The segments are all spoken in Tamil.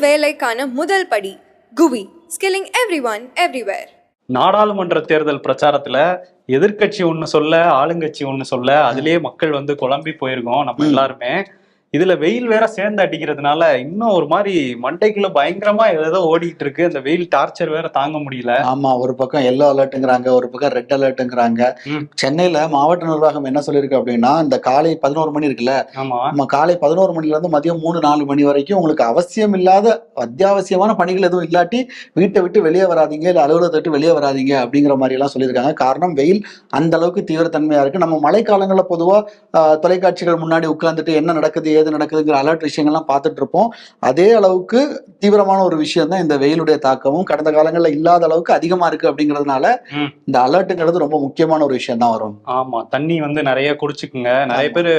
வேலைக்கான முதல் படி குவி ஸ்கில்லிங் எவ்ரி ஒன் எவ்ரிவேர் நாடாளுமன்ற தேர்தல் பிரச்சாரத்துல எதிர்க்கட்சி ஒண்ணு சொல்ல ஆளுங்கட்சி ஒண்ணு சொல்ல அதுலயே மக்கள் வந்து குழம்பி போயிருக்கோம் நம்ம எல்லாருமே. இதுல வெயில் வேற சேர்ந்து அடிக்கிறதுனால இன்னும் ஒரு மாதிரி மண்டைக்குள்ள பயங்கரமா ஏதோ ஓடிட்டு இருக்கு. அந்த வெயில் டார்ச்சர் வேற தாங்க முடியல. ஆமா ஒரு பக்கம் எல்லோ அலர்ட்டுங்கிறாங்க ஒரு பக்கம் ரெட் அலர்ட்டுங்கிறாங்க. சென்னையில மாவட்ட நிர்வாகம் என்ன சொல்லியிருக்கு அப்படின்னா இந்த காலை பதினோரு மணி இருக்குல்ல ஆமா. நம்ம காலை பதினோரு மணில இருந்து மதியம் மூணு நாலு மணி வரைக்கும் உங்களுக்கு அவசியம் இல்லாத அத்தியாவசியமான பணிகள் எதுவும் இல்லாட்டி வீட்டை விட்டு வெளியே வராதீங்க இல்ல அலுவலகத்தை விட்டு வெளியே வராதீங்க அப்படிங்கிற மாதிரி எல்லாம் சொல்லியிருக்காங்க. காரணம் வெயில் அந்த அளவுக்கு தீவிரத்தன்மையா இருக்கு. நம்ம மழைக்காலங்களில் பொதுவா தொலைக்காட்சிகள் முன்னாடி உட்கார்ந்துட்டு என்ன நடக்குது ஏது நடக்குதுங்கிற அலர்ட் விஷயங்கள்லாம் பார்த்துட்டு இருப்போம் அதே அளவுக்கு தீவிரமான ஒரு விஷயம் தான் இந்த வெயிலுடைய தாக்கமும் கடந்த காலங்களில் இல்லாத அளவுக்கு அதிகமா இருக்கு அப்படிங்கிறதுனால. இந்த அலர்ட்டுங்கிறது ரொம்ப முக்கியமான ஒரு விஷயம் தான் வரும். ஆமா தண்ணி வந்து நிறைய குடிச்சுக்குங்க. நிறைய பேர்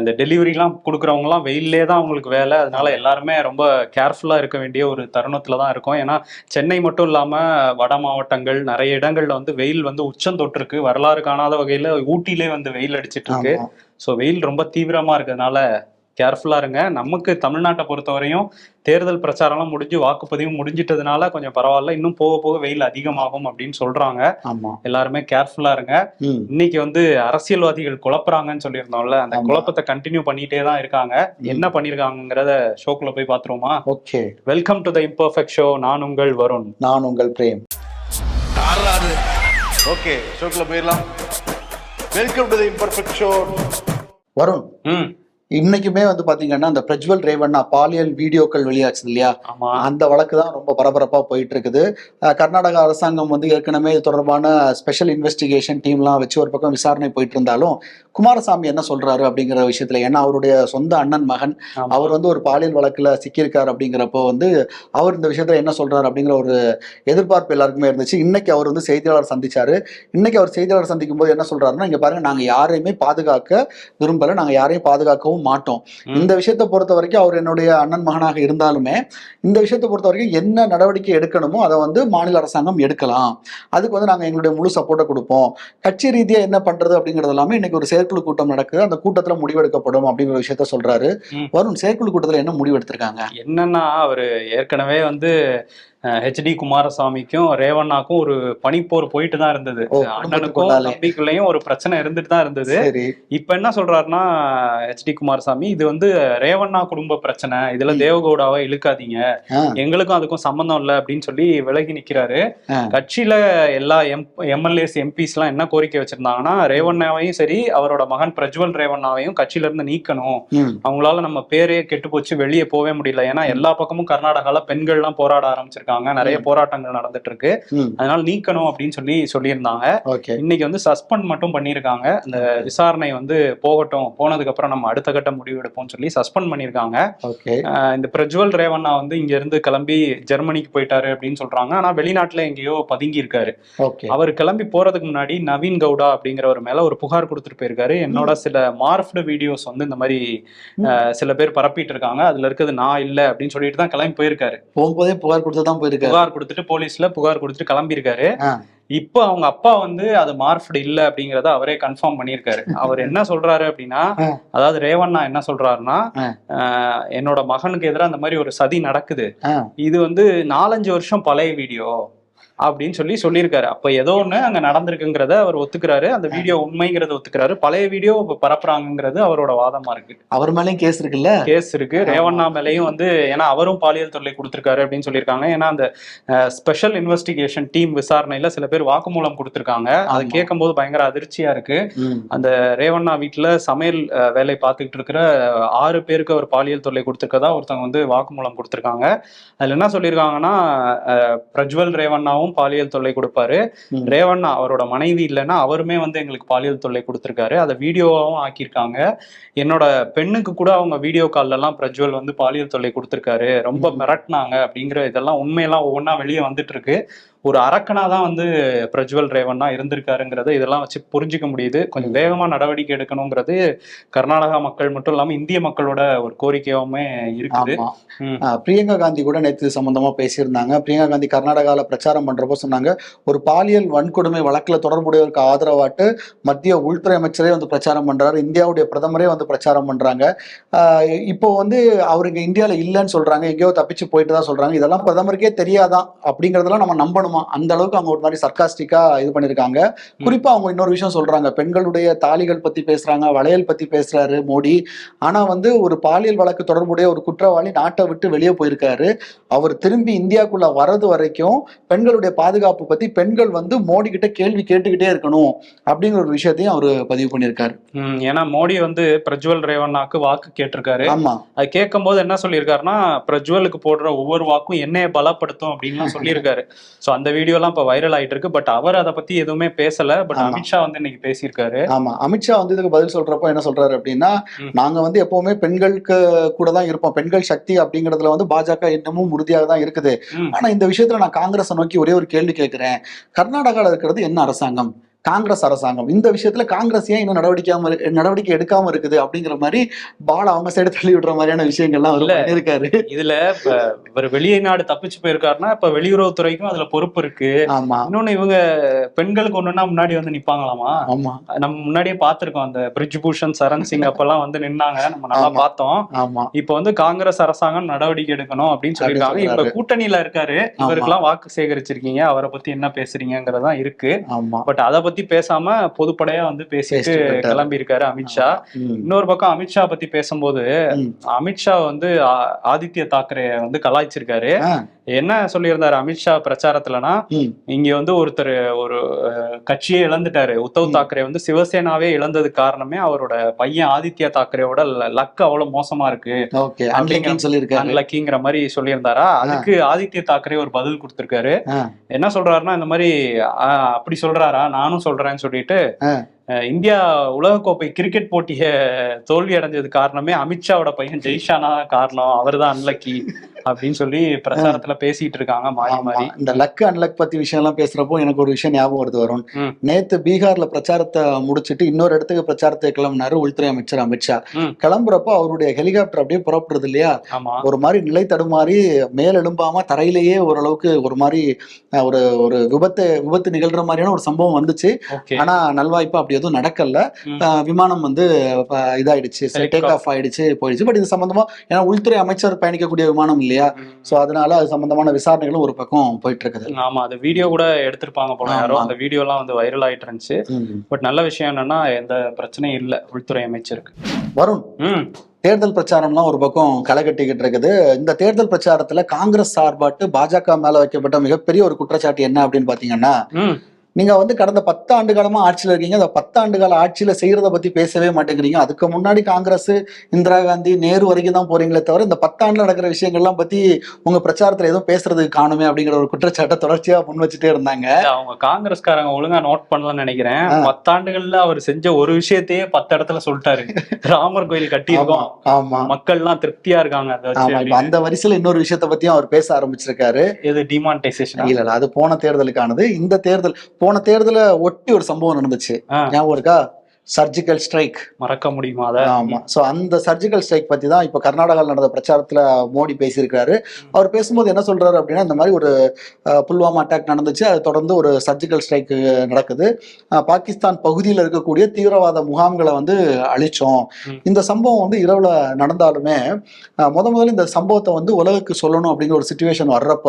இந்த டெலிவரி எல்லாம் கொடுக்குறவங்க எல்லாம் வெயிலே தான் அவங்களுக்கு வேலை. அதனால எல்லாருமே ரொம்ப கேர்ஃபுல்லா இருக்க வேண்டிய ஒரு தருணத்துல தான் இருக்கும். ஏன்னா சென்னை மட்டும் இல்லாம வட மாவட்டங்கள் நிறைய இடங்கள்ல வந்து வெயில் வந்து உச்சம் தொட்டிருக்கு. வரலாறு காணாத வகையில ஊட்டிலே வந்து வெயில் அடிச்சிட்டு இருக்கு. ஸோ வெயில் ரொம்ப தீவிரமா இருக்கிறதுனால கேர்ஃபுல்லா இருங்க. நமக்கு தமிழ்நாட்டை பொறுத்தவரையும் தேர்தல் பிரச்சாரம்லாம் முடிஞ்சு வாக்குப்பதிவு முடிஞ்சிட்டதுனால கொஞ்சம் பரவாயில்ல. இன்னும் போக போக வெயில் அதிகமாகும் அப்படின்னு சொல்றாங்க. ஆமா. எல்லாருமே கேர்ஃபுல்லா இருங்க. ம். இன்னைக்கு வந்து அரசியல்வாதிகள் குழப்புறாங்கன்னு சொல்லியிருந்தோம்ல அந்த. குழப்பத்தை கண்டினியூ பண்ணிட்டே தான் இருக்காங்க. என்ன பண்ணிருக்காங்கிறத ஷோக்குள்ள போய் பாத்துருவோமா okay. Welcome to the imperfect show நான் உங்கள் வருண். நான் உங்கள் பிரேம். ஓகே ஷோக்குள்ள போயிடலாம். Welcome to the imperfect show Varun. ம். இன்னைக்குமே வந்து பாத்தீங்கன்னா அந்த பிரஜ்வல் ரேவண்ணா பாலியல் வீடியோக்கள் வெளியாச்சு இல்லையா? அந்த வழக்கு தான் ரொம்ப பரபரப்பா போயிட்டு இருக்குது கர்நாடக அரசாங்கம் வந்து ஏற்கனவே இது தொடர்பான ஸ்பெஷல் இன்வெஸ்டிகேஷன் டீம்லாம் வச்சு ஒரு பக்கம் விசாரணை போயிட்டு இருந்தாலும் குமாரசாமி என்ன சொல்றாரு அப்படிங்கிற விஷயத்துல ஏன்னா அவருடைய சொந்த அண்ணன் மகன். அவர் வந்து ஒரு பாலியல் வழக்குல சிக்கியிருக்காரு அப்படிங்கிறப்போ வந்து அவர் இந்த விஷயத்துல என்ன சொல்றாரு அப்படிங்கிற ஒரு எதிர்பார்ப்பு எல்லாருக்குமே இருந்துச்சு. இன்னைக்கு அவர் வந்து செய்தியாளர் சந்திச்சாரு. இன்னைக்கு அவர் செய்தியாளர் சந்திக்கும் போது என்ன சொல்றாருன்னா இங்க பாருங்க நாங்க யாரையுமே பாதுகாக்க விரும்பல. நாங்க யாரையும் பாதுகாக்கவும் மாட்டோம். ம். இந்த விஷயத்தை பொறுத்த வரைக்கும் அவர் என்னுடைய அண்ணன் மகனாக இருந்தாலுமே இந்த விஷயத்தை பொறுத்த வரைக்கும் என்ன நடவடிக்கை எடுக்கணுமோ அதை வந்து மாநில அரசாங்கம் எடுக்கலாம். அதுக்கு வந்து நாங்க எங்களுடைய முழு சப்போர்ட்டை கொடுப்போம். கட்சி ரீதியா என்ன பண்றது அப்படிங்கிறது எல்லாமே இன்னைக்கு ஒரு செயற்குழு கூட்டம் நடக்குது. அந்த கூட்டத்துல முடிவெடுக்கப்படும் அப்படிங்கிற விஷயத்த சொல்றாரு. ம். வரும் செயற்குழு கூட்டத்துல என்ன முடிவெடுத்திருக்காங்க? என்னன்னா அவரு ஏற்கனவே வந்து ஹெச்டி குமாரசாமிக்கும் ரேவண்ணாக்கும் ஒரு பனிப்போர் போயிட்டு தான் இருந்தது அண்ணனுக்கும். தம்பிக்குள்ளேயும் ஒரு பிரச்சனை இருந்துட்டு தான் இருந்தது இப்ப என்ன சொல்றாருன்னா ஹெச்டி குமாரசாமி இது வந்து ரேவண்ணா குடும்ப பிரச்சனை. இதுல. தேவகவுடாவை இழுக்காதீங்க. எங்களுக்கும் அதுக்கும் சம்பந்தம் இல்லை அப்படின்னு சொல்லி விலகி நிக்கிறாரு. கட்சியில எல்லா எம் எம்எல்ஏஸ் எம்பிஸ் எல்லாம் என்ன கோரிக்கை வச்சிருந்தாங்கன்னா ரேவண்ணாவையும் சரி அவரோட மகன் பிரஜ்வல் ரேவண்ணாவையும் கட்சியில இருந்து நீக்கணும். அவங்களால நம்ம பேரே கெட்டு போச்சு வெளியே போவே முடியல. ஏன்னா எல்லா பக்கமும் கர்நாடகால பெண்கள்லாம் போராட ஆரம்பிச்சிருக்காங்க. நிறைய ம். போராட்டங்கள் நடந்துட்டு இருக்கு அதனால நீக்கணும் அப்படின்னு சொல்லி சொல்லியிருந்தாங்க. இன்னைக்கு வந்து சஸ்பெண்ட் மட்டும் பண்ணியிருக்காங்க. இந்த விசாரணை வந்து போகட்டும். போனதுக்கு அப்புறம் நம்ம அடுத்த கட்ட முடிவு எடுப்போம்னு சொல்லி சஸ்பெண்ட் பண்ணியிருக்காங்க. இந்த பிரஜ்வல் ரேவண்ணா வந்து இங்க இருந்து கிளம்பி ஜெர்மனிக்கு போயிட்டாரு அப்படின்னு சொல்றாங்க. ஆனா வெளிநாட்டுல எங்கேயோ பதுங்கி இருக்காரு ஓகே. அவர் கிளம்பி போறதுக்கு முன்னாடி நவீன் கவுடா அப்படிங்கிறவர் மேல ஒரு புகார் கொடுத்துட்டு போயிருக்காரு. என்னோட சில மார்ஃப்டு வீடியோஸ் வந்து இந்த மாதிரி சில பேர் பரப்பிட்டு இருக்காங்க. அதுல இருக்கிறது நான் இல்ல அப்படின்னு சொல்லிட்டு தான் கிளம்பி போயிருக்காரு. போகும்போதே புகார் கொடுத்து தான் போயிருக்காரு. புகார் கொடுத்துட்டு போலீஸ்ல புகார் கொடுத்துட்டு கிளம்பி இருக்காரு ஆ. இப்போ அவங்க அப்பா வந்து அது மார்ஃப்டு இல்ல அப்படிங்கறத அவரே கன்ஃபார்ம் பண்ணியிருக்காரு. அவர் என்ன சொல்றாரு அப்படின்னா. அதாவது ரேவண்ணா என்ன சொல்றாருன்னா என்னோட மகனுக்கு எதிராக அந்த மாதிரி ஒரு சதி நடக்குது. இது வந்து நாலஞ்சு வருஷம் பழைய வீடியோ. அப்படின்னு சொல்லி சொல்லியிருக்காரு. அப்ப ஏதோ ஒண்ணு அங்க நடந்திருக்குங்கிறத அவர் ஒத்துக்கிறாரு. அந்த வீடியோ உண்மைங்கிறத ஒத்துக்கிறாரு. பழைய வீடியோ இப்ப பரப்புறாங்கிறது அவரோட வாதமா இருக்கு. அவர் மேலயும் கேஸ் இருக்குல்ல? கேஸ் இருக்கு. ரேவண்ணா மேலையும் வந்து ஏன்னா அவரும் பாலியல் தொல்லை கொடுத்திருக்காரு அப்படின்னு சொல்லியிருக்காங்க. ஏன்னா அந்த ஸ்பெஷல் இன்வெஸ்டிகேஷன் டீம் விசாரணையில சில பேர் வாக்குமூலம் கொடுத்திருக்காங்க. அதை ஆமா. கேட்கும்போது பயங்கர அதிர்ச்சியா இருக்கு. அந்த ரேவண்ணா வீட்டுல சமையல் வேலை பார்த்துக்கிட்டு இருக்கிற ஆறு பேருக்கு அவர் பாலியல் தொல்லை கொடுத்திருக்கதா ஒருத்தவங்க வந்து வாக்குமூலம் கொடுத்திருக்காங்க. அதுல என்ன சொல்லியிருக்காங்கன்னா பிரஜ்வல் ரேவண்ணாவும் பாலியல் தொல்லை கொடுப்பாரு. ரேவண்ணா அவரோட மனைவி இல்லைன்னா அவருமே வந்து எங்களுக்கு பாலியல் தொல்லை கொடுத்திருக்காரு. அதை வீடியோவாவும் ஆக்கியிருக்காங்க. என்னோட பெண்ணுக்கு கூட அவங்க வீடியோ கால்ல எல்லாம் பிரஜ்வல் வந்து பாலியல் தொல்லை கொடுத்திருக்காரு. ரொம்ப. மிரட்டினாங்க அப்படிங்கிற இதெல்லாம் உண்மையெல்லாம் ஒவ்வொன்றா வெளியே வந்துட்டு இருக்கு ஒரு அரக்கனா தான் வந்து பிரஜ்வல் ரேவண்ணா இருந்திருக்காருங்கிறத இதெல்லாம் வச்சு புரிஞ்சுக்க முடியுது. கொஞ்சம் வேகமா நடவடிக்கை எடுக்கணுங்கிறது கர்நாடகா மக்கள் மட்டும் இல்லாம இந்திய மக்களோட ஒரு கோரிக்கையாவுமே இருக்குது. பிரியங்கா காந்தி கூட நேற்று சம்பந்தமா பேசியிருந்தாங்க. பிரியங்கா காந்தி கர்நாடகாவில் பிரச்சாரம் பண்றப்போ சொன்னாங்க ஒரு பாலியல் வன்கொடுமை வழக்குல தொடர்புடையவருக்கு ஆதரவாட்டு மத்திய உள்துறை அமைச்சரே வந்து பிரச்சாரம் பண்றாரு. இந்தியாவுடைய பிரதமரே வந்து பிரச்சாரம் பண்றாங்க. இப்போ வந்து அவர் இங்க இந்தியால இல்லைன்னு சொல்றாங்க. எங்கேயோ தப்பிச்சு போயிட்டு தான் சொல்றாங்க. இதெல்லாம் பிரதமருக்கே தெரியாதான் அப்படிங்கறதெல்லாம் நம்ம நம்பணுமா. அந்த அளவுக்கு அவங்க ஒரு மாதிரி சர்க்காஸ்டிக்கா இது பண்ணிருக்காங்க. குறிப்பா அவங்க இன்னொரு விஷயம் சொல்றாங்க பெண்களுடைய தாலிகள் பத்தி பேசுறாங்க வளையல் பத்தி பேசுறாரு மோடி. ஆனா வந்து ஒரு பாலியல் வழக்கு தொடர்புடைய ஒரு குற்றவாளி நாட்டை விட்டு வெளியே போயிருக்காரு. அவர் திரும்பி இந்தியாக்குள்ள வர்றது வரைக்கும் பெண்களுடைய பாதுகாப்பு பத்தி பெண்கள் வந்து மோடி கிட்ட கேள்வி கேட்டுக்கிட்டே இருக்கணும் அப்படிங்கிற ஒரு விஷயத்தையும் அவர் பதிவு பண்ணியிருக்காரு ஏன்னா மோடி வந்து பிரஜ்வல் ரேவண்ணாக்கு வாக்கு கேட்டிருக்காரு. ஆமா. அது கேட்கும் போது என்ன சொல்லியிருக்காருன்னா பிரஜ்வலுக்கு போடுற ஒவ்வொரு வாக்கும் என்னைய பலப்படுத்தும் அப்படின்லாம் சொல்லியிருக்காரு. ஸோ அந்த வீடியோலாம் இப்போ வைரல் ஆயிட்டு இருக்கு பட் அவர் அதை பத்தி எதுவுமே பேசல. பட். அமித்ஷா வந்து இன்னைக்கு பேசியிருக்காரு. ஆமா. அமித்ஷா வந்து இதுக்கு பதில் சொல்றப்போ என்ன சொல்றாரு அப்படின்னா. நாங்க வந்து எப்பவுமே பெண்களுக்கு கூட தான் இருப்போம். பெண்கள் சக்தி அப்படிங்கறதுல வந்து பாஜக இன்னமும் உறுதியாக தான் இருக்குது. ஆனா இந்த விஷயத்துல நான் காங்கிரஸை நோக்கி ஒரே ஒரு கேள்வி கேட்கிறேன். கர்நாடகால இருக்கிறது என்ன அரசாங்கம்? காங்கிரஸ் அரசாங்கம். இந்த விஷயத்துல காங்கிரஸ் ஏன் இன்னும் நடவடிக்காம நடவடிக்கை எடுக்காம இருக்குது அப்படிங்கிற மாதிரி பால அவங்க சைடு தள்ளி விடுற மாதிரியான விஷயங்கள்லாம் அவர். பண்ணியிருக்காரு. இதுல இவர் வெளிநாடு தப்பிச்சு போயிருக்காருன்னா இப்ப வெளியுறவுத்துறைக்கும் அதுல பொறுப்பு இருக்கு. ஆமா. இன்னொன்னு இவங்க பெண்களுக்கு ஒண்ணுன்னா முன்னாடி வந்து நிப்பாங்களாமா? ஆமா. நம்ம முன்னாடியே பார்த்திருக்கோம். அந்த பிரிட்ஜ் பூஷன் சரண் சிங் அப்பெல்லாம் வந்து நின்னாங்க. நம்ம நல்லா. பார்த்தோம். ஆமா. இப்ப வந்து காங்கிரஸ் அரசாங்கம் நடவடிக்கை எடுக்கணும் அப்படின்னு சொல்லியிருக்காங்க. இப்ப. கூட்டணியில இருக்காரு. இவருக்கெல்லாம் வாக்கு சேகரிச்சிருக்கீங்க. அவரை பத்தி என்ன பேசுறீங்கிறதா இருக்கு. பட் அதை பத்தி பேசாம பொதுப்படையா வந்து பேசிட்டு. கிளம்பி இருக்காரு அமித்ஷா. இன்னொரு பக்கம் அமித்ஷா பத்தி பேசும்போது. அமித்ஷா வந்து ஆதித்ய தாக்கரே வந்து கலாய்ச்சிருக்காரு. என்ன சொல்லியிருந்தாரு அமித்ஷா பிரச்சாரத்துலனா. இங்க வந்து ஒருத்தர் ஒரு கட்சியே இழந்துட்டாரு. உத்தவ். தாக்கரே வந்து சிவசேனாவே இழந்தது காரணமே அவரோட பையன் ஆதித்ய தாக்கரேவோட லக் அவ்வளவு மோசமா இருக்கு. அன்லக்கிங்கிற மாதிரி சொல்லியிருந்தாரா? அதுக்கு ஆதித்ய தாக்கரே ஒரு பதில் கொடுத்திருக்காரு. என்ன சொல்றாருன்னா இந்த மாதிரி அப்படி சொல்றாரா? நானும் சொல்றேன்னு சொல்லிட்டு இந்தியா உலகக்கோப்பை கிரிக்கெட் போட்டிய தோல்வி அடைஞ்சது காரணமே அமித்ஷாவோட பையன் ஜெய்ஷானா தான் காரணம் அவர்தான் அன்லக்கி அப்படின்னு சொல்லி பிரச்சாரத்துல பேசிட்டு இருக்காங்க மாறி மாறி. இந்த லக் அன்லக் பத்தி விஷயம் எல்லாம் பேசுறப்போ எனக்கு ஒரு விஷயம் ஞாபகம் வருது வரும். நேத்து பீகார்ல பிரச்சாரத்தை முடிச்சிட்டு இன்னொரு இடத்துக்கு பிரச்சாரத்தை கிளம்பினாரு உள்துறை அமைச்சர் அமித்ஷா. கிளம்புறப்போ அவருடைய ஹெலிகாப்டர் அப்படியே புறப்படுறது இல்லையா? ஒரு மாதிரி நிலை தடுமாறி மேல் எழும்பாம தரையிலேயே ஓரளவுக்கு ஒரு மாதிரி ஒரு ஒரு விபத்து விபத்து நிகழ்ற மாதிரியான ஒரு சம்பவம் வந்துச்சு. ஆனா நல்வாய்ப்பு அப்படி எதுவும் நடக்கல. விமானம் வந்து இதாயிடுச்சு. டேக் ஆஃப் ஆயிடுச்சு போயிடுச்சு. பட் இது சம்பந்தமா ஏன்னா உள்துறை அமைச்சர் பயணிக்கக்கூடிய விமானம் இல்லையா? சோ அதனால அது சம்பந்தமான விசாரணைகளும் ஒரு பக்கம் போயிட்டு இருக்குது ஆமா அது வீடியோ கூட எடுத்திருப்பாங்க போல. யாரோ. அந்த வீடியோ எல்லாம் வந்து வைரல் ஆயிட்டு இருந்துச்சு. பட் நல்ல விஷயம் என்னன்னா எந்த பிரச்சனையும் இல்ல உள்துறை அமைச்சருக்கு. வருண் தேர்தல் பிரச்சாரம்லாம் ஒரு பக்கம் களை கட்டிக்கிட்டு இருக்குது இந்த தேர்தல் பிரச்சாரத்துல காங்கிரஸ் சார்பாட்டு பாஜக மேல வைக்கப்பட்ட மிகப்பெரிய ஒரு குற்றச்சாட்டு என்ன அப்படின்னு பாத்தீங்கன்னா நீங்க வந்து கடந்த பத்து ஆண்டு காலமா ஆட்சியில இருக்கீங்க. அந்த பத்தாண்டு கால ஆட்சியில செய்யறத பத்தி பேசவே மாட்டேங்கிறீங்க. அதுக்கு முன்னாடி காங்கிரஸ் இந்திரா காந்தி நேரு வரைக்கும் தான் போறீங்களே தவிர இந்த பத்தாண்டுல நடக்கிற விஷயங்கள்லாம் பத்தி உங்க பிரச்சாரத்துல எதுவும் பேசுறதுக்கு காணுமே அப்படிங்கிற ஒரு குற்றச்சாட்டை தொடர்ச்சியா முன் வச்சுட்டே இருந்தாங்க. அவங்க காங்கிரஸ்காரங்க ஒழுங்கா நோட் பண்ணலன்னு நினைக்கிறேன். பத்தாண்டுகள்ல அவர் செஞ்ச ஒரு விஷயத்தையே பத்து இடத்துல சொல்லிட்டாரு. ராமர் கோயில் கட்டியிருக்கோம். ஆமா மக்கள்லாம் திருப்தியா இருக்காங்க. அந்த வரிசையில இன்னொரு விஷயத்த பத்தியும் அவர் பேச ஆரம்பிச்சிருக்காரு. இது டிமானிட்டைசேஷன் இல்ல இல்ல அது போன தேர்தலுக்கானது. இந்த தேர்தல் போன தேர்தலை ஒட்டி ஒரு சம்பவம் நடந்துச்சு. ஞாபகம் இருக்கா சர்ஜிக்கல் ஸ்ட்ரைக் மறக்க முடியுமா அத? ஆமா. சோ அந்த சர்ஜிக்கல் ஸ்ட்ரைக் பத்தி தான் இப்ப கர்நாடகாவில் நடந்த பிரச்சாரத்துல மோடி பேசியிருக்காரு அவர் பேசும்போது என்ன சொல்றாரு அப்படின்னா இந்த மாதிரி ஒரு புல்வாமா அட்டாக் நடந்துச்சு. அது தொடர்ந்து ஒரு சர்ஜிக்கல் ஸ்ட்ரைக் நடக்குது. பாகிஸ்தான் பகுதியில் இருக்கக்கூடிய தீவிரவாத முகாம்களை வந்து அழிச்சோம். இந்த சம்பவம் வந்து இரவுல நடந்தாலுமே முத முதல்ல இந்த சம்பவத்தை வந்து உலகுக்கு சொல்லணும் அப்படிங்கிற ஒரு சுச்சுவேஷன் வர்றப்ப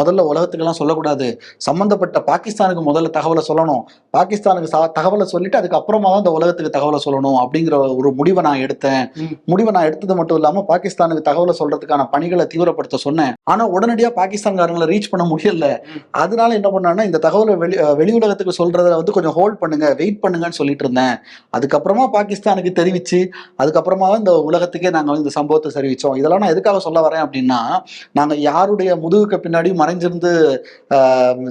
முதல்ல உலகத்துக்கெல்லாம் சொல்லக்கூடாது. சம்பந்தப்பட்ட பாகிஸ்தானுக்கு முதல்ல தகவலை சொல்லணும். பாகிஸ்தானுக்கு தகவலை சொல்லிட்டு அதுக்கப்புறமா தான் இந்த உலகத்துக்கு தகவலை சொல்லணும் அப்படிங்கிற ஒரு முடிவை நான் எடுத்தேன். முடிவை நான் எடுத்தது மட்டும் இல்லாம பாகிஸ்தானுக்கு தகவலை சொல்றதுக்கான பணிகளை தீவிரப்படுத்த சொன்னேன். ஆனா உடனடியா பாகிஸ்தான்காரங்களை ரீச் பண்ண முடியல. அதனால என்ன பண்ணான்னா இந்த தகவலை வெளி வெளி உலகத்துக்கு சொல்றத வந்து கொஞ்சம் ஹோல்ட் பண்ணுங்க வெயிட் பண்ணுங்கன்னு சொல்லிட்டு இருந்தேன். அதுக்கப்புறமா பாகிஸ்தானுக்கு தெரிவிச்சு அதுக்கப்புறமா இந்த உலகத்துக்கே நாங்க இந்த சம்பவத்தை தெரிவிச்சோம். இதெல்லாம் நான் எதுக்காக சொல்ல வரேன் அப்படின்னா நாங்க யாருடைய முதுகுக்கு பின்னாடி மறைஞ்சிருந்து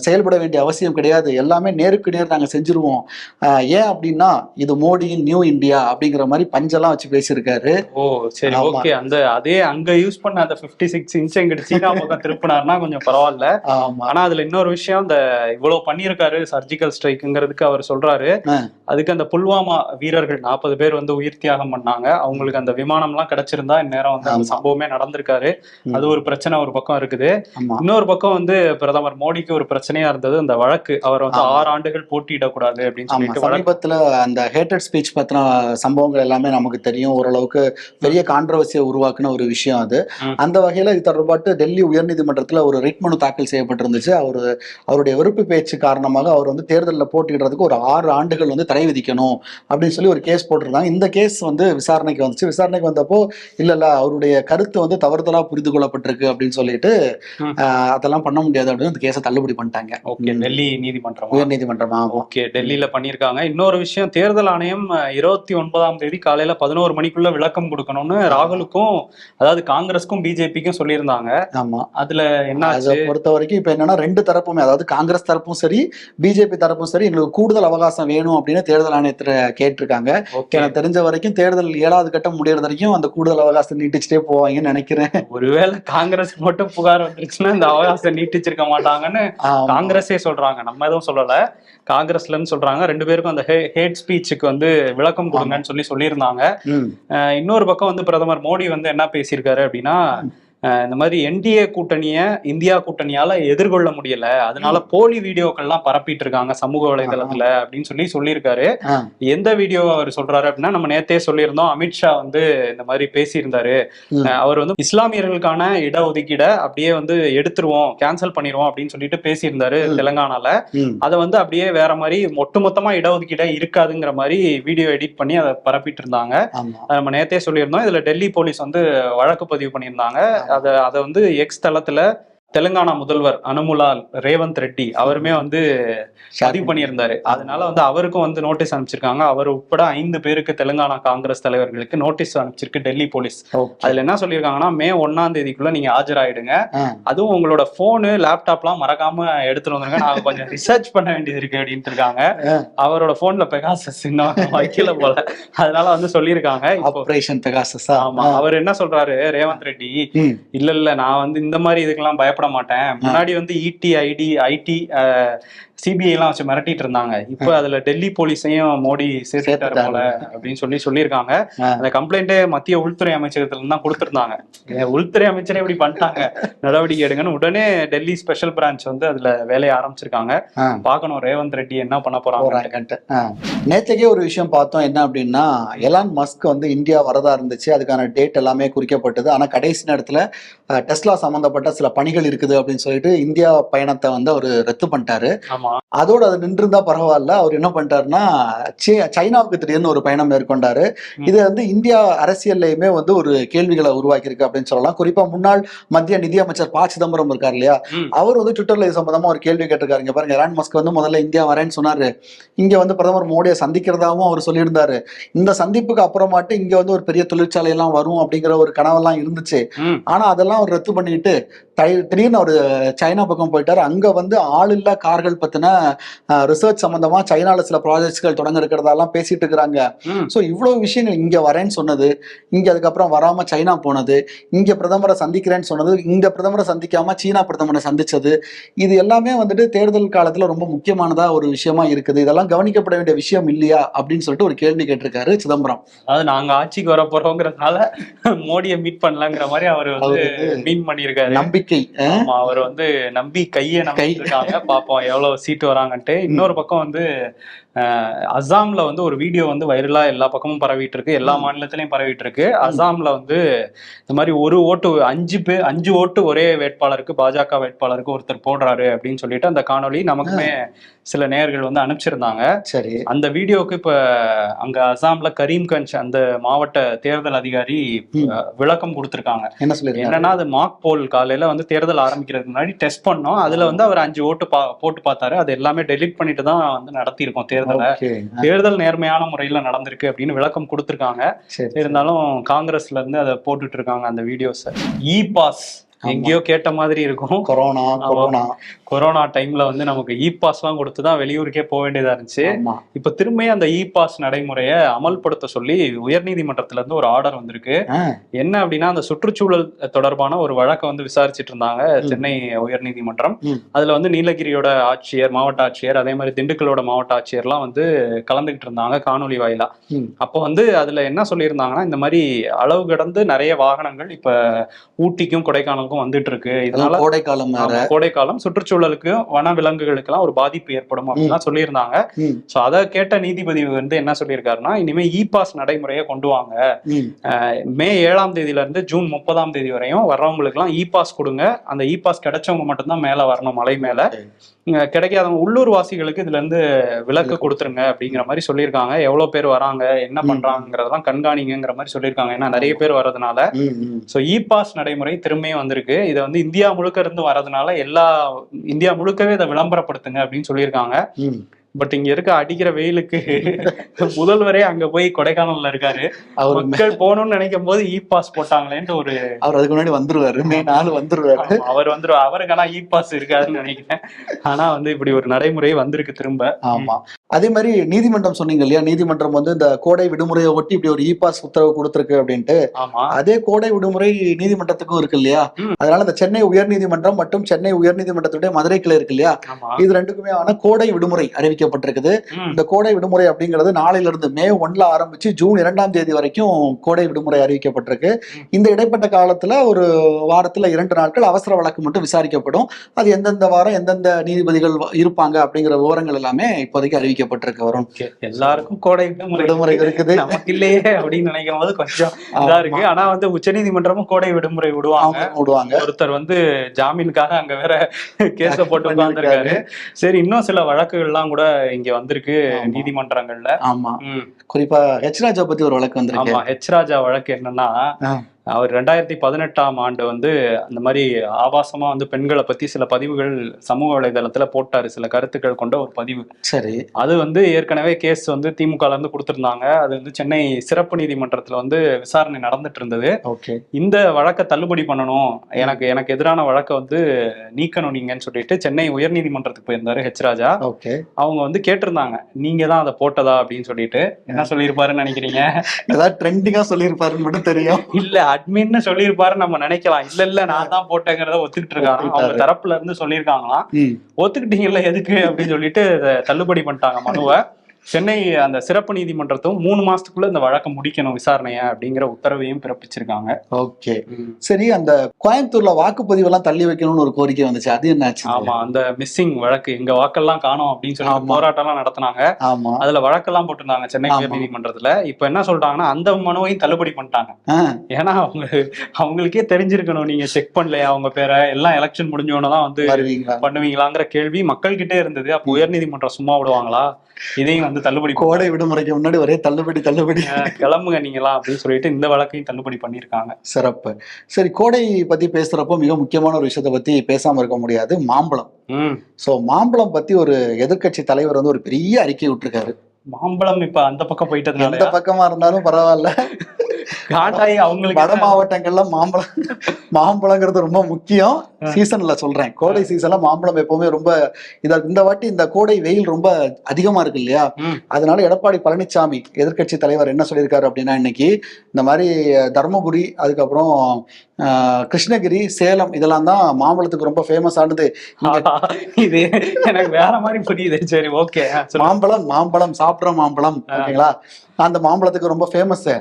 செயல்பட வேண்டிய அவசியம் கிடையாது. எல்லாமே நேருக்கு நேர் நாங்க செஞ்சிருவோம். ஏன் அப்படின்னா இது மோடியின் நியூ இந்தியா அப்படிங்கிற மாதிரி பஞ்செல்லாம் வச்சு பேசியிருக்காரு. ஓ சரி. ஓகே. அந்த அதே அங்க யூஸ் பண்ண அந்த 56 சிக்ஸ் இன்ச் எங்கிட்ட சீனா பக்கம் திருப்பினாருன்னா கொஞ்சம் பரவாயில்ல. ஆனா அதுல இன்னொரு விஷயம் இந்த இவ்வளவு பண்ணியிருக்காரு சர்ஜிக்கல் ஸ்ட்ரைக்குங்கிறதுக்கு அவர் சொல்றாரு. அதுக்கு அந்த புல்வாமா வீரர்கள் நாற்பது பேர் வந்து உயிர் தியாகம் பண்ணாங்க. அவங்களுக்கு அந்த விமானம்லாம் கிடைச்சிருந்தா இந்நேரம் வந்து அந்த. சம்பவமே நடந்திருக்காரு. அது ஒரு பிரச்சனை ஒரு பக்கம் இருக்குது. இன்னொரு பக்கம் வந்து பிரதமர் மோடிக்கு ஒரு பிரச்சனையா இருந்தது அந்த வழக்கு. அவர் வந்து. ஆறு ஆண்டுகள் போட்டியிடக்கூடாது அப்படின்னு சொல்லிட்டு சமீபத்துல அந்த ஹேட்டட் ஸ்பீச் பத்தின சம்பவங்கள் எல்லாமே நமக்கு தெரியும். ஓரளவுக்கு பெரிய கான்ட்ரவர்சியை உருவாக்குன ஒரு விஷயம் அது. அந்த வகையில இது தொடர்பாட்டு டெல்லி உயர்நீதிமன்றத்துல ஒரு ரிட் மனு தாக்கல் செய்யப்பட்டிருந்துச்சு. அவர் அவருடைய வெறுப்பு பேச்சு காரணமாக அவர் வந்து தேர்தலில் போட்டியிடுறதுக்கு ஒரு ஆறு ஆண்டுகள் வந்து தடை விதிக்கணும் அப்படின்னு சொல்லி ஒரு கேஸ் போட்டிருந்தாங்க. இந்த கேஸ் வந்து விசாரணைக்கு வந்துச்சு. விசாரணைக்கு வந்தப்போ இல்ல இல்ல அவருடைய கருத்து வந்து தவறுதலா புரிந்து கொள்ளப்பட்டிருக்கு அப்படின்னு சொல்லிட்டு அதெல்லாம் பண்ண முடியாது அப்படின்னு அந்த கேஸை தள்ளுபடி பண்ணிட்டாங்க. ஓகே. டெல்லி நீதிமன்றம்? உயர்நீதிமன்றம் ஆமா. ஓகே டெல்லியில பண்ணியிருக்காங்க. இன்னொரு விஷயம் தேர்தல் ஆணையம் இருபத்தி ஒன்பதாம் தேதி காலையில பதினோரு மணிக்குள்ள விளக்கம் கொடுக்கணும்னு ராகுலுக்கும் அதாவது காங்கிரஸ்க்கும் பிஜேபிக்கும் சொல்லியிருந்தாங்க. ஆமா. அதுல அதை என்னாச்சு பொறுத்த வரைக்கும் இப்ப என்னன்னா ரெண்டு தரப்புமே அதாவது காங்கிரஸ் தரப்பும் சரி பிஜேபி தரப்பும் சரி எங்களுக்கு கூடுதல் அவகாசம் வேணும் அப்படின்னு தேர்தல் ஆணையத்துல கேட்டிருக்காங்க. எனக்கு தெரிஞ்ச வரைக்கும் தேர்தல் ஏழாவது கட்டம் முடியறது வரைக்கும் அந்த கூடுதல் அவகாசம் நீட்டிச்சுட்டே போவாங்கன்னு நினைக்கிறேன். ஒருவேளை காங்கிரஸ் மட்டும் புகார் வந்துருச்சுன்னா இந்த அவகாசம் நீட்டிச்சிருக்க மாட்டாங்கன்னு. காங்கிரஸே சொல்றாங்க. நம்ம எதுவும் சொல்லல. காங்கிரஸ்ல இருந்து சொல்றாங்க. ரெண்டு பேருக்கும் அந்த ஹேட் ஸ்பீச்சுக்கு வந்து விளக்கம் கொடுங்கன்னு சொல்லி சொல்லியிருந்தாங்க. இன்னொரு பக்கம் வந்து பிரதமர் மோடி வந்து என்ன பேசியிருக்காரு அப்படின்னா இந்த மாதிரி என்டிஏ கூட்டணிய இந்தியா கூட்டணியால எதிர்கொள்ள முடியல. அதனால போலி வீடியோக்கள்லாம் பரப்பிட்டு இருக்காங்க சமூக வலைதளத்துல அப்படின்னு சொல்லி சொல்லியிருக்காரு. எந்த வீடியோ அவர் சொல்றாரு அப்படின்னா நம்ம நேத்தே சொல்லியிருந்தோம். அமித்ஷா வந்து இந்த மாதிரி பேசியிருந்தாரு. அவர் வந்து இஸ்லாமியர்களுக்கான இடஒதுக்கீடை அப்படியே வந்து எடுத்துருவோம் கேன்சல் பண்ணிடுவோம் அப்படின்னு சொல்லிட்டு பேசியிருந்தாரு. தெலுங்கானால. அதை வந்து அப்படியே வேற மாதிரி ஒட்டுமொத்தமா இடஒதுக்கீடே இருக்காதுங்கிற மாதிரி வீடியோ எடிட் பண்ணி அதை பரப்பிட்டு இருந்தாங்க. நம்ம நேத்தே சொல்லியிருந்தோம். இதுல டெல்லி போலீஸ் வந்து வழக்கு பதிவு பண்ணியிருந்தாங்க. அதை அதை வந்து எக்ஸ் தளத்தில் தெலுங்கானா முதல்வர் அனுமுலால் ரேவந்த் ரெட்டி அவருமே வந்து பதிவு பண்ணியிருந்தாரு. அதனால வந்து அவருக்கும் வந்து நோட்டீஸ் அனுப்பிச்சிருக்காங்க. அவர் உட்பட ஐந்து பேருக்கு தெலுங்கானா காங்கிரஸ் தலைவர்களுக்கு நோட்டீஸ் அனுப்பிச்சிருக்கு டெல்லி போலீஸ். அதுல என்ன சொல்லியிருக்காங்கன்னா மே ஒன்னாம் தேதிக்குள்ள நீங்க ஆஜராயிடுங்க. அதுவும் உங்களோட போனு லேப்டாப்லாம் மறக்காம எடுத்துட்டு வந்துருங்க. நாங்க கொஞ்சம் ரிசர்ச் பண்ண வேண்டியது இருக்கு அப்படின்ட்டு இருக்காங்க. அவரோட போன்ல பெகாசஸ் இன்னும் வைக்கல போல. அதனால வந்து சொல்லியிருக்காங்க. ஆபரேஷன் பெகாசஸா ஆமா. அவர் என்ன சொல்றாரு ரேவந்த் ரெட்டி. இல்ல இல்ல. நான் வந்து இந்த மாதிரி இதுக்கெல்லாம் பயப்பட மாட்டேன். முன்னாடி வந்து இடி ஐடி ஐடி சிபிஐ எல்லாம் வச்சு மிரட்டிட்டு இருந்தாங்க. இப்ப அதுல டெல்லி போலீஸையும் மோடி சேர்த்துட்டாரு போல அப்படின்னு சொல்லி சொல்லியிருக்காங்க. அந்த கம்ப்ளைண்ட்டே மத்திய உள்துறை அமைச்சகத்துல இருந்து தான் கொடுத்திருந்தாங்க. உள்துறை அமைச்சரே இப்படி பண்ணிட்டாங்க. நடவடிக்கை எடுங்கன்னு உடனே டெல்லி ஸ்பெஷல் பிரான்ச் வந்து அதுல வேலையை ஆரம்பிச்சிருக்காங்க. பார்க்கணும் ரேவந்த் ரெட்டி என்ன பண்ண போறாங்க. நேத்துக்கே ஒரு விஷயம் பார்த்தோம். என்ன அப்படின்னா எலான் மஸ்க் வந்து இந்தியா வரதா இருந்துச்சு. அதுக்கான டேட் எல்லாமே குறிக்கப்பட்டது. ஆனா கடைசி நேரத்துல டெஸ்லா சம்பந்தப்பட்ட சில பணிகள் இருக்குது அப்படின்னு சொல்லிட்டு இந்தியா பயணத்தை வந்து அவர் ரத்து பண்ணிட்டாரு. ஆமா. அதோட அது நின்றுந்தா பரவாயில்ல. அவர் என்ன பண்ணிட்டாருன்னா சைனாவுக்கு திடீர்னு ஒரு பயணம் மேற்கொண்டாரு. இது வந்து இந்தியா அரசியல்லையுமே வந்து ஒரு கேள்விகளை உருவாக்கி இருக்கு அப்படின்னு சொல்லலாம். குறிப்பா முன்னாள் மத்திய நிதியமைச்சர் ப. சிதம்பரம் இருக்கார் இல்லையா. அவர் வந்து ட்விட்டர்ல இது சம்பந்தமா ஒரு கேள்வி கேட்டிருக்காரு. இங்க பாருங்க எலான் மஸ்க் வந்து முதல்ல இந்தியா வரேன்னு சொன்னாரு. இங்க வந்து பிரதமர் மோடியை சந்திக்கிறதாவும் அவர் சொல்லியிருந்தாரு. இந்த சந்திப்புக்கு அப்புறமாட்டு இங்க வந்து ஒரு பெரிய தொழிற்சாலை எல்லாம் வரும் அப்படிங்கிற ஒரு கனவெல்லாம் இருந்துச்சு. ஆனா அதெல்லாம் அவர் ரத்து பண்ணிட்டு திடீர்னு அவர் சைனா பக்கம் போயிட்டாரு. அங்க வந்து ஆளில்லா கார்கள் பத்தின ரிசர்ச் சம்பந்தமா சைனால சில ப்ராஜெக்ட்ஸ்கள் தொடங்க இருக்கிறதெல்லாம் பேசிட்டு இருக்கிறாங்க ஸோ இவ்வளவு விஷயங்கள் இங்க வரேன்னு சொன்னது இங்க அதுக்கப்புறம் வராம சைனா போனது இங்க பிரதமரை சந்திக்கிறேன்னு சொன்னது இங்க பிரதமரை சந்திக்காம சீனா பிரதமரை சந்திச்சது இது எல்லாமே வந்துட்டு தேர்தல் காலத்துல ரொம்ப முக்கியமானதா ஒரு விஷயமா இருக்குது. இதெல்லாம் கவனிக்கப்பட வேண்டிய விஷயம் இல்லையா? அப்படின்னு சொல்லிட்டு ஒரு கேள்வி கேட்டிருக்காரு சிதம்பரம். அதாவது நாங்க ஆட்சிக்கு வர போறோங்கிறதுனால மோடியை மீட் பண்ணலாங்கிற மாதிரி அவர் வந்து மீன் பண்ணியிருக்காரு. நம்பிக்கை அவர் வந்து நம்பி கையை நம்பிட்டு இருக்காங்க. பாப்போம் எவ்வளவு சீட்டு வராங்கன்ட்டு இன்னொரு பக்கம் வந்து அஸ்ஸாம்ல வந்து ஒரு வீடியோ வந்து வைரலா எல்லா பக்கமும் பரவிட்டு இருக்கு எல்லா மாநிலத்திலயும் பரவிட்டு இருக்கு அஸ்ஸாம்ல வந்து இந்த மாதிரி ஒரு ஓட்டு அஞ்சு பேர் அஞ்சு ஓட்டு ஒரே வேட்பாளருக்கு பாஜக வேட்பாளருக்கு ஒருத்தர் போடுறாரு அப்படின்னு சொல்லிட்டு அந்த காணொளி நமக்குமே சில நேயர்கள் வந்து அனுப்பிச்சிருந்தாங்க. சரி. அந்த வீடியோக்கு இப்ப அங்க அஸ்ஸாம்ல கரீம்கஞ்ச் அந்த மாவட்ட தேர்தல் அதிகாரி விளக்கம் கொடுத்திருக்காங்க. என்ன சொல்லிருக்காரு என்னன்னா அது மார்க் போல் காலையில வந்து தேர்தல் ஆரம்பிக்கிறதுக்கு முன்னாடி டெஸ்ட் பண்ணோம். அதுல வந்து அவர் அஞ்சு ஓட்டு பா போட்டு பார்த்தாரு. அது எல்லாமே டெலீட் பண்ணிட்டு தான் வந்து நடத்தியிருக்கோம் தேர்தலை ஓகே. தேர்தல் நேர்மையான முறையில நடந்திருக்கு அப்படின்னு விளக்கம் கொடுத்திருக்காங்க. இருந்தாலும் காங்கிரஸ்ல இருந்து அதை போட்டுட்டு இருக்காங்க அந்த வீடியோஸை. இ பாஸ் எங்கேயோ கேட்ட மாதிரி இருக்கும். Corona corona. கொரோனா டைம்ல வந்து நமக்கு இ பாஸ் எல்லாம் கொடுத்து தான் வெளியூருக்கே போக வேண்டியதா இருந்துச்சு. இப்ப திரும்பியும் அந்த இ பாஸ் நடைமுறையை அமல்படுத்த சொல்லி உயர்நீதிமன்றத்துல இருந்து ஒரு ஆர்டர் வந்திருக்கு. என்ன அப்படின்னா அந்த சுற்றுச்சூழல் தொடர்பான ஒரு வழக்கை வந்து விசாரிச்சிட்டு இருந்தாங்க. சென்னை உயர்நீதிமன்றம். அதுல வந்து நீலகிரியோட ஆட்சியர் மாவட்ட ஆட்சியர் அதே மாதிரி திண்டுக்கலோட மாவட்ட ஆட்சியர்லாம் வந்து கலந்துகிட்டு இருந்தாங்க காணொலி வாயிலா. அப்போ வந்து அதுல என்ன சொல்லியிருந்தாங்கன்னா இந்த மாதிரி அளவு கடந்து நிறைய வாகனங்கள் இப்ப ஊட்டிக்கும் கொடைக்கானலுக்கும் வந்துட்டு இருக்கு இதனால கோடை காலம் வேற. ஆமா, கோடைக்காலம் சுற்றுச்சூழலுக்கும் வன விலங்குகளுக்கெல்லாம் ஒரு பாதிப்பு ஏற்படும் அப்படின்லாம் சொல்லியிருந்தாங்க. சோ அதை கேட்ட நீதிபதி வந்து என்ன சொல்லியிருக்காருன்னா இனிமே இ பாஸ் நடைமுறையை கொண்டு வாங்க. ம், ஏழாம் தேதியில இருந்து ஜூன் முப்பதாம் தேதி வரையும் வர்றவங்களுக்குலாம் இ பாஸ் கொடுங்க. அந்த இ பாஸ் கிடைச்சவங்க மட்டும்தான் மேல வரணும் மலை மேல. கிடைக்காதவங்க உள்ளூர் வாசிகளுக்கு இதுல இருந்து விலக்கு கொடுத்துருங்க அப்படிங்கிற மாதிரி சொல்லியிருக்காங்க. எவ்வளவு பேர் வராங்க என்ன. பண்றாங்கிறதெல்லாம் கண்காணிங்கிற மாதிரி சொல்லியிருக்காங்க. ஏன்னா நிறைய பேர் வர்றதுனால. ஸோ இ பாஸ் நடைமுறை திரும்பியும் வந்திருக்கு. இதை வந்து இந்தியா முழுக்க இருந்து வரதுனால எல்லா இந்தியா முழுக்கவே இதை விளம்பரப்படுத்துங்க அப்படின்னு சொல்லியிருக்காங்க. பட் இங்க இருக்க அடிக்கிற வெயிலுக்கு முதல்வரே அங்க போய் கொடைக்கானல்ல இருக்காரு. அவர் மக்கள் போகணும்னு நினைக்கும் போது இ பாஸ் போட்டாங்களேன்ட்டு ஒரு அவர் அதுக்கு முன்னாடி வந்துருவாரு. மே நாலு வந்துருவாரு. அவர் வந்து அவருக்கு ஆனா இ பாஸ் இருக்காதுன்னு நினைக்கிறேன். ஆனா வந்து இப்படி ஒரு நடைமுறை வந்திருக்கு திரும்ப. ஆமா. அதே மாதிரி நீதிமன்றம் சொன்னீங்க இல்லையா? நீதிமன்றம் வந்து இந்த கோடை விடுமுறையை ஒட்டி இப்படி ஒரு இ பாஸ் உத்தரவு கொடுத்திருக்கு அப்படின்ட்டு. ஆமா. அதே கோடை விடுமுறை நீதிமன்றத்துக்கும் இருக்கு இல்லையா. அதனால இந்த சென்னை உயர்நீதிமன்றம் மற்றும் சென்னை உயர்நீதிமன்றத்துடைய மதுரை கிளை இருக்கு இல்லையா? இது ரெண்டுக்குமே ஆன கோடை விடுமுறை அறிவிக்கப்பட்டிருக்குது இந்த கோடை விடுமுறை அப்படிங்கிறது நாளையில இருந்து மே ஒன்ல ஆரம்பிச்சு ஜூன் இரண்டாம் தேதி வரைக்கும் கோடை விடுமுறை அறிவிக்கப்பட்டிருக்கு. இந்த இடைப்பட்ட காலத்துல ஒரு வாரத்துல இரண்டு நாட்கள் அவசர வழக்கு மட்டும் விசாரிக்கப்படும். அது எந்தெந்த வாரம் எந்தெந்த நீதிபதிகள் இருப்பாங்க அப்படிங்கிற விவரங்கள் எல்லாமே இப்போதைக்கு அறிவிக்கப்பட்டிருக்கு வரும். எல்லாருக்கும் கோடை விடுமுறை இருக்குது. நமக்கு இல்லையே அப்படின்னு நினைக்கும் போது கொஞ்சம் இதா இருக்கு. ஆனா வந்து உச்சநீதிமன்றமும் கோடை விடுமுறை விடுவாங்க. விடுவாங்க. ஒருத்தர் வந்து ஜாமீனுக்காக அங்க வேற கேஸ போட்டு. உட்கார்ந்துருக்காரு. சரி இன்னும் சில வழக்குகள்லாம் கூட இங்க வந்திருக்கு. நீதிமன்றங்கள்ல ஆமா குறிப்பா ஹெச் ராஜா பத்தி ஒரு வழக்கு வந்திருக்கு ஆமா ஹெச் ராஜா வழக்கு என்னன்னா. அவர் ரெண்டாயிரத்தி பதினெட்டாம் ஆண்டு வந்து அந்த மாதிரி ஆபாசமா வந்து பெண்களை பத்தி சில பதிவுகள் சமூக வலைதளத்துல போட்டாரு. சில கருத்துக்கள் கொண்ட ஒரு பதிவு. சரி. அது வந்து ஏற்கனவே கேஸ் வந்து திமுக ல இருந்து கொடுத்திருந்தாங்க. அது வந்து சென்னை சிறப்பு நீதிமன்றத்துல வந்து விசாரணை நடந்துட்டு இருந்தது. ஓகே. இந்த வழக்கை தள்ளுபடி பண்ணணும். எனக்கு எனக்கு எதிரான வழக்கை வந்து நீக்கணும் நீங்கன்னு சொல்லிட்டு சென்னை உயர்நீதிமன்றத்துக்கு போயிருந்தாரு ஹெச் ராஜா. ஓகே. அவங்க வந்து கேட்டிருந்தாங்க. நீங்க தான் அதை போட்டதா? அப்படின்னு சொல்லிட்டு. என்ன சொல்லியிருப்பாருன்னு நினைக்கிறீங்க? ஏதாவது ட்ரெண்டிங்கா சொல்லியிருப்பாருன்னு மட்டும் தெரியும். இல்ல அட்மின்னு சொல்லியிருப்பாரு நம்ம நினைக்கலாம். இல்ல இல்ல நான் தான் போட்டேங்கிறத ஒத்துக்கிட்டு இருக்காங்க. அவங்க. தரப்புல இருந்து சொல்லியிருக்காங்களாம். ஒத்துக்கிட்டீங்கல்ல எதுக்கு? அப்படின்னு சொல்லிட்டு தள்ளுபடி பண்ணிட்டாங்க மனுவை. சென்னை அந்த சிறப்பு நீதிமன்றத்தும் மூணு மாசத்துக்குள்ள இந்த வழக்கை முடிக்கணும் விசாரணைய அப்படிங்கிற உத்தரவையும் பிறப்பிச்சிருக்காங்க. ஓகே. சரி அந்த கோயம்புத்தூர்ல வாக்குப்பதிவு எல்லாம் தள்ளி வைக்கணும்னு ஒரு கோரிக்கை வந்துச்சு. அது என்னாச்சு ஆமா அந்த மிஸ்ஸிங் வழக்கு எங்க வாக்கெல்லாம் காணோம் அப்படின்னு சொல்லி. போராட்டம் எல்லாம் நடத்தினாங்க. ஆமா. அதுல வழக்கெல்லாம் போட்டிருந்தாங்க சென்னை. உயர் நீதிமன்றத்துல. இப்ப என்ன சொல்றாங்கன்னா அந்த மனுவையும் தள்ளுபடி பண்ணிட்டாங்க. ஏன்னா அவங்க அவங்களுக்கே தெரிஞ்சிருக்கணும். நீங்க செக் பண்ணலையா அவங்க பேரை? எல்லாம் எலெக்ஷன் முடிஞ்சோன்னு தான் வந்து பண்ணுவீங்களாங்கிற கேள்வி மக்கள் கிட்டே இருந்தது. அப்போ உயர்நீதிமன்றம் சும்மா விடுவாங்களா? இதையும் வந்து தள்ளுபடி கோடை விடுமுறைக்கு முன்னாடி ஒரே தள்ளுபடி தள்ளுபடி. கிளம்புங்க நீங்களா அப்படின்னு சொல்லிட்டு இந்த வழக்கையும் தள்ளுபடி பண்ணிருக்காங்க சிறப்பு. சரி கோடை பத்தி பேசுறப்போ மிக முக்கியமான ஒரு விஷயத்தை பத்தி பேசாம இருக்க முடியாது மாம்பழம். சோ மாம்பழம் பத்தி ஒரு எதிர்க்கட்சி தலைவர் வந்து ஒரு பெரிய அறிக்கை விட்டுருக்காரு. மாம்பழம் இப்ப அந்த பக்கம் போயிட்டதுனால பக்கமா இருந்தாலும் பரவாயில்ல. காட்டாயி அவங்களுக்கு வட மாவட்டங்கள்ல மாம்பழம் மாம்பழங்கிறது ரொம்ப முக்கியம். சீசன்ல சொல்றேன். கோடை சீசன்ல மாம்பழம் எப்பவுமே ரொம்ப இத இந்த வாட்டி இந்த கோடை வெயில் ரொம்ப அதிகமா இருக்கு இல்லையா. அதனால எடப்பாடி பழனிசாமி எதிர்க்கட்சி தலைவர் என்ன சொல்லியிருக்காரு அப்படின்னா இன்னைக்கு இந்த மாதிரி தருமபுரி அதுக்கப்புறம் கிருஷ்ணகிரி சேலம் இதெல்லாம் தான் மாம்பழத்துக்கு ரொம்ப ஃபேமஸ் ஆனது. இது எனக்கு வேற மாதிரி புரியுது. சரி ஓகே மாம்பழம் மாம்பழம் சாப்பிட்ற மாம்பழம் ஓகேங்களா? அந்த மாம்பழத்துக்கு ரொம்ப ஃபேமஸ்.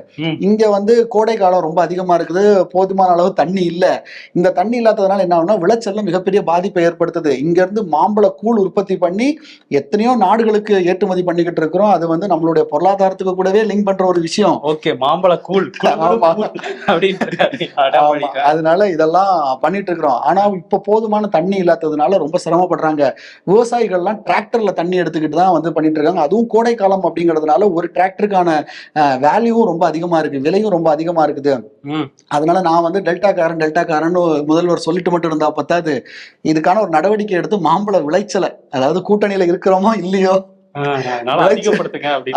இங்க வந்து கோடை காலம் ரொம்ப அதிகமா இருக்குது. போதுமான அளவு தண்ணி இல்ல. இந்த தண்ணி இல்லாததுனால என்ன ஆகும்னா விளைச்சல்ல மிகப்பெரிய பாதிப்பை ஏற்படுத்துது. இங்க இருந்து மாம்பழ கூழ் உற்பத்தி பண்ணி எத்தனையோ நாடுகளுக்கு ஏற்றுமதி பண்ணிக்கிட்டு இருக்கிறோம். அது வந்து நம்மளுடைய பொருளாதாரத்துக்கு கூடவே லிங்க் பண்ற ஒரு விஷயம். ஓகே மாம்பழ கூழ். அதனால இதெல்லாம் பண்ணிட்டு இருக்கிறோம். ஆனா இப்ப போதுமான தண்ணி இல்லாததுனால ரொம்ப சிரமப்படுறாங்க. விவசாயிகள்லாம் டிராக்டர்ல தண்ணி எடுத்துக்கிட்டு தான் வந்து பண்ணிட்டு இருக்காங்க. அதுவும் கோடை காலம் அப்படிங்கிறதுனால ஒரு டிராக்டருக்கான வேல்யூவும் ரொம்ப அதிகமா இருக்கு. விலையும் ரொம்ப அதிகமா இருக்குது. அதனால நான் வந்து டெல்டாக்காரன் டெல்டாக்காரன்னு முதல்வர் சொல்லிட்டு மட்டும் இருந்தா பத்தாது. இதுக்கான ஒரு நடவடிக்கை எடுத்து மாம்பழ விளைச்சலை அதாவது கூட்டணியில இருக்கிறோமோ இல்லையோ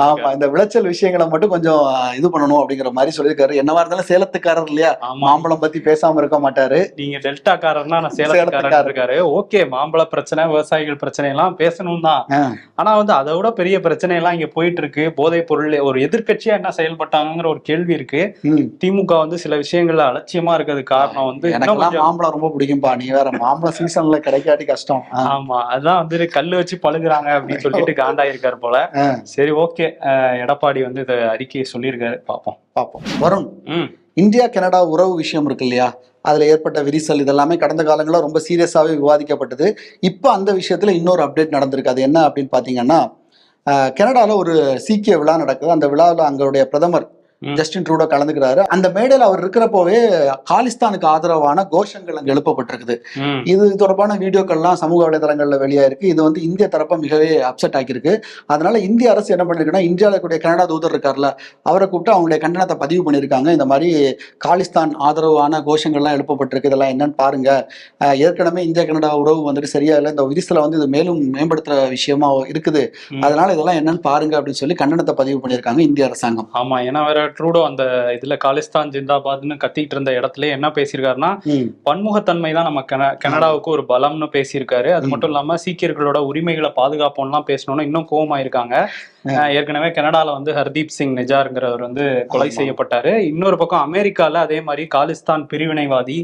ஆமா இந்த விளைச்சல் விஷயங்களை மட்டும் கொஞ்சம் இது பண்ணணும் அப்படிங்கிற மாதிரி சொல்லியிருக்காரு. என்னவா இருந்தாலும் சேலத்துக்காரர் இல்லையா? மாம்பழம் பத்தி பேசாம இருக்க மாட்டாரு. நீங்க டெல்டாக்காரர்னா நான் சேலத்துக்காரர். இருக்காரு. ஓகே மாம்பழ பிரச்சனை விவசாயிகள் பிரச்சனை எல்லாம் பேசணும் தான். ஆனா வந்து அதை விட பெரிய பிரச்சனை எல்லாம் இங்க போயிட்டு இருக்கு போதைப் பொருள் ஒரு எதிர்க்கட்சியா என்ன செயல்பட்டாங்கிற ஒரு கேள்வி இருக்கு. திமுக வந்து சில விஷயங்கள்ல அலட்சியமா இருக்கிறது காரணம் வந்து கொஞ்சம் மாம்பழம் ரொம்ப பிடிக்கும்பா. நீ வேற மாம்பழம் சீசன்ல கிடைக்காட்டி கஷ்டம். ஆமா அதான் வந்து கல்லு வச்சு பழுகுறாங்க அப்படின்னு சொல்லிட்டு காண்டாயிருக்காரு போல. சரி ஓகே. எடப்பாடி வந்து இந்த அறிக்கையை சொல்லியிருக்காரு. பாப்போம் பாப்போம் வருண் ம். இந்தியா கனடா உறவு விஷயம் இருக்கு இல்லையா? அதுல ஏற்பட்ட விரிசல் இதெல்லாமே கடந்த காலங்களில் ரொம்ப சீரியஸாவே விவாதிக்கப்பட்டது. இப்போ அந்த விஷயத்துல இன்னொரு அப்டேட் நடந்திருக்கு. அது என்ன அப்படின்னு பாத்தீங்கன்னா அஹ், கனடால ஒரு சீக்கிய விழா நடக்குது. அந்த விழாவில் அங்களுடைய பிரதமர். ஜஸ்டின் ட்ரூடோ கலந்துக்கிறாரு. அந்த மேடையில் அவர் இருக்கிறப்போவே காலிஸ்தானுக்கு ஆதரவான கோஷங்கள் அங்கே எழுப்பப்பட்டிருக்குது. இது தொடர்பான வீடியோக்கள்லாம் சமூக வலைதளங்களில் வெளியாயிருக்கு. இது வந்து இந்திய தரப்பை மிகவே அப்செட் ஆக்கியிருக்கு. அதனால இந்திய அரசு என்ன பண்ணிருக்குன்னா இந்தியாவில் கூடிய கனடா தூதர் இருக்கார்ல அவரை கூப்பிட்டு அவங்களுடைய கண்டனத்தை பதிவு பண்ணியிருக்காங்க. இந்த மாதிரி காலிஸ்தான் ஆதரவான கோஷங்கள்லாம் எழுப்பப்பட்டிருக்கு. இதெல்லாம் என்னன்னு பாருங்க. ஏற்கனவே இந்தியா கனடா உறவு வந்துட்டு சரியா இல்லை. இந்த விரிசலை வந்து இது மேலும் மேம்படுத்துற விஷயமா இருக்குது. அதனால இதெல்லாம் என்னன்னு பாருங்க அப்படின்னு சொல்லி கண்டனத்தை பதிவு பண்ணியிருக்காங்க இந்திய அரசாங்கம். ஆமா. ஏன்னா வேற ட்ரூடோ அந்த இதுல காலிஸ்தான் ஜிந்தாபாத்னு கத்திட்டு இருந்த இடத்துல என்ன பேசியிருக்காருன்னா. பன்முகத்தன்மை தான் நம்ம கன கனடாவுக்கு ஒரு பலம்னு பேசியிருக்காரு அது. மட்டும் இல்லாம சீக்கியர்களோட உரிமைகளை பாதுகாப்போம்லாம் பேசணும்னு இன்னும் கோவமாயிருக்காங்க ஏற்கனவே கனடால வந்து ஹர்தீப் சிங் நிஜாருங்கிறவர் வந்து கொலை. செய்யப்பட்டாரு. இன்னொரு பக்கம் அமெரிக்கால அதே மாதிரி காலிஸ்தான் பிரிவினைவாதி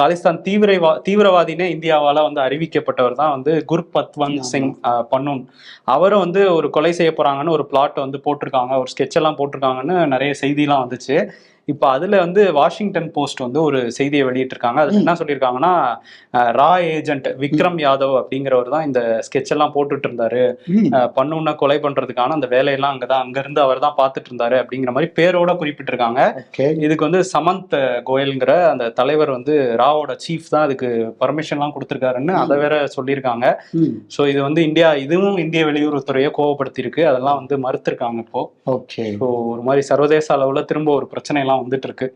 காலிஸ்தான் தீவிரவா தீவிரவாதினே இந்தியாவால வந்து அறிவிக்கப்பட்டவர் தான் வந்து குர்பத்வந்த். சிங் பன்னூன். அவரும் வந்து ஒரு கொலை செய்ய போறாங்கன்னு ஒரு பிளாட் வந்து போட்டிருக்காங்க. ஒரு ஸ்கெட்ச் எல்லாம் போட்டிருக்காங்கன்னு நிறைய செய்திலாம் வந்துச்சு. இப்போ அதுல வந்து வாஷிங்டன் போஸ்ட் வந்து ஒரு செய்தியை வெளியிட்டிருக்காங்க. அதுல. என்ன சொல்லியிருக்காங்கன்னா ரா ஏஜென்ட் விக்ரம் யாதவ் அப்படிங்கிறவர் தான் இந்த ஸ்கெட்ச் எல்லாம் போட்டுட்டு இருந்தாரு பண்ணுன கொலை பண்றதுக்கான அந்த வேலையெல்லாம் அங்கதான் அங்க இருந்து அவர் தான் பார்த்துட்டு இருந்தாரு அப்படிங்கிற மாதிரி பேரோட குறிப்பிட்டிருக்காங்க. இதுக்கு வந்து சமந்த் கோயல்ங்கிற அந்த தலைவர் வந்து ராவோட சீஃப் தான் அதுக்கு பர்மிஷன்லாம் கொடுத்துருக்காருன்னு அதை வேற சொல்லியிருக்காங்க. ஸோ இது வந்து இந்தியா இதுவும் இந்திய வெளியுறவுத்துறையை கோவப்படுத்தியிருக்கு. அதெல்லாம் வந்து மறுத்திருக்காங்க இப்போ. ஓகே. ஸோ ஒரு மாதிரி சர்வதேச அளவுல திரும்ப ஒரு பிரச்சனை எல்லாம் வந்துட்டு இருக்கு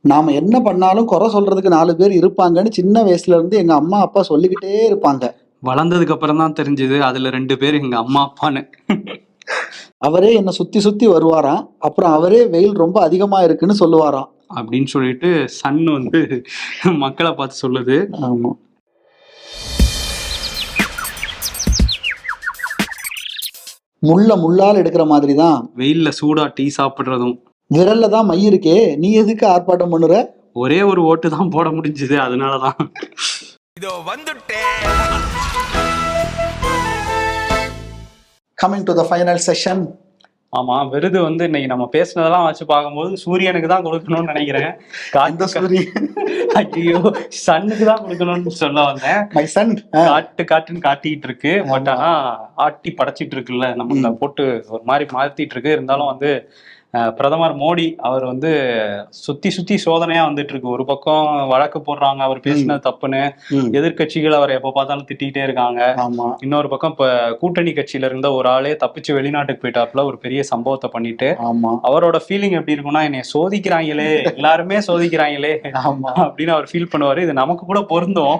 நாம என்ன பண்ணாலும் குறை சொல்றதுக்கு நாலு பேர் இருப்பாங்கன்னு சின்ன வயசுல இருந்து எங்க அம்மா அப்பா சொல்லிக்கிட்டே இருப்பாங்க. வளர்ந்ததுக்கு அப்புறம் தான் தெரிஞ்சது அதுல ரெண்டு பேர் எங்க அம்மா அப்பான்னு. அவரே என்னை சுத்தி சுத்தி வருவாராம். அப்புறம் அவரே வெயில் ரொம்ப அதிகமா இருக்குன்னு சொல்லுவாராம். அப்படின்னு சொல்லிட்டு சன் வந்து மக்களை பார்த்து சொல்லுது. ஆமா. முள்ள முள்ளால் எடுக்கிற மாதிரி தான் வெயில்ல சூடா டீ சாப்பிடுறதும். விரல்ல தான் மை இருக்கே. நீ எதுக்கு ஆர்ப்பாட்டம் பண்ணுற? ஒரே ஒரு ஓட்டு தான் போட முடிஞ்சது அதனாலதான் coming to the final session ஆமா விருது வந்து இன்னைக்கு நம்ம பேசுனதெல்லாம் வச்சு பார்க்கும்போது சூரியனுக்கு தான் கொடுக்கணும்னு நினைக்கிறேன். காட்டு சூரியன்? ஐயோ சன்னுக்கு தான் கொடுக்கணும்னு சொல்ல வந்தேன். மை சன் காட்டு காட்டுன்னு காட்டிட்டு இருக்கு. பட் ஆனா ஆட்டி படைச்சிட்டு இருக்குல்ல நம்ம போட்டு ஒரு மாதிரி மாத்திட்டு இருக்கு. இருந்தாலும் வந்து பிரதமர் மோடி அவர் வந்து சுத்தி சுத்தி சோதனையா வந்துட்டு இருக்கு ஒரு பக்கம் வழக்கு போடுறாங்க அவர் பேசினது தப்புன்னு. எதிர்க்கட்சிகள் அவர் எப்ப பார்த்தாலும் திட்டிகிட்டே இருக்காங்க. இன்னொரு பக்கம் இப்ப கூட்டணி கட்சியில இருந்த ஒரு ஆளே தப்பிச்சு வெளிநாட்டுக்கு போயிட்டாப்புல ஒரு பெரிய சம்பவத்தை பண்ணிட்டு. அவரோட ஃபீலிங் எப்படி இருக்கும்னா என்னைய சோதிக்கிறாங்களே எல்லாருமே சோதிக்கிறாங்களே ஆமா. அப்படின்னு அவர் ஃபீல் பண்ணுவாரு. இது நமக்கு கூட பொருந்தும்.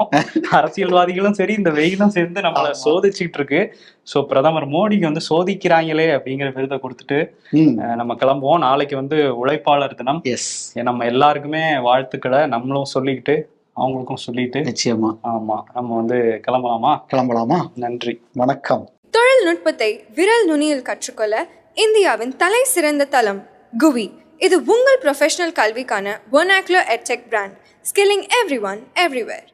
அரசியல்வாதிகளும் சரி இந்த வெயிலும் சேர்ந்து நம்மள. சோதிச்சுட்டு இருக்கு. சோ பிரதமர் மோடிக்கு வந்து சோதிக்கிறாங்களே அப்படிங்கிற விருதை கொடுத்துட்டு ம். அஹ், கிளம்புவோம் நாளைக்கு வந்து உழைப்பாளர் தினம். எஸ் நம்ம எல்லாருக்குமே வாழ்த்துக்களை நம்மளும் சொல்லிக்கிட்டு அவங்களுக்கும் சொல்லிட்டு. நிச்சயமா. ஆமா நம்ம வந்து கிளம்பலாமா? கிளம்பலாமா? நன்றி. வணக்கம். தொழில்நுட்பத்தை விரல் நுனியில் கற்றுக்கொள்ள இந்தியாவின் தலை சிறந்த தளம் குவி. இது உங்கள் ப்ரொஃபஷனல் கல்விக்கான ஒனாக்லோ edtech brand skilling every one everywhere